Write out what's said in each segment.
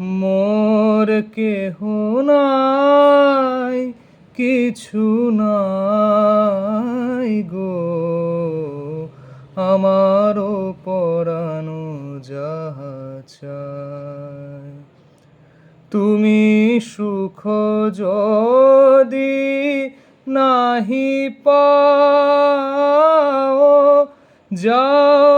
মোর কেহ নাই, কিছু নাই গো। আমারও পরানো যাহা তুমি সুখ যদি নাহি পাও, যাও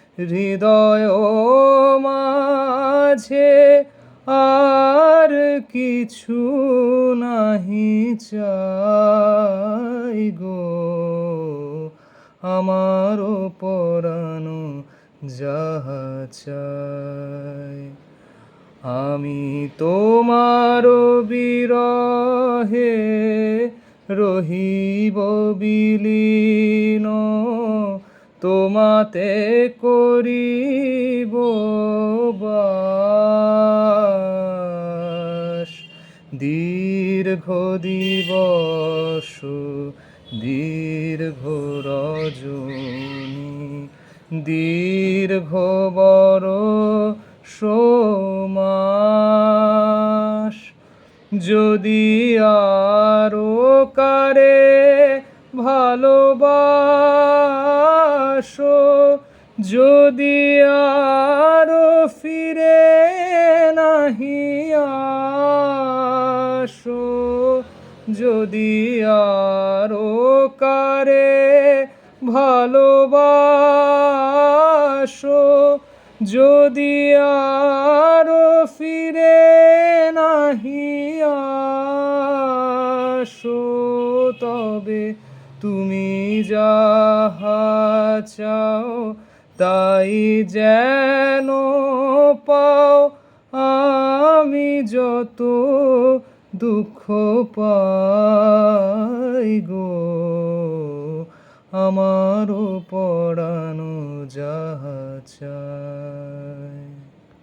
হৃদয় মাঝে আর কিছু নাহি চাই গো। আমারও পরানো যাহা চাই, আমি তোমার বিরহে রহিব বিলীন। তোমাতে করিব বাস। দীর্ঘ দিবস দীর্ঘ রজনী দীর্ঘ বড় সোমাস। যদি আরও কারে ভালোবাসো যদি আরও ফিরে নাহি আসো, যদি আরও কারে ভালোবাসো, যদি আরও ফিরে নাহি আসো, তবে তুমি যাহা চাও তাই যেন পাও। আমি যত দুঃখ পাই গো আমারও পড়ানো যাহা চায়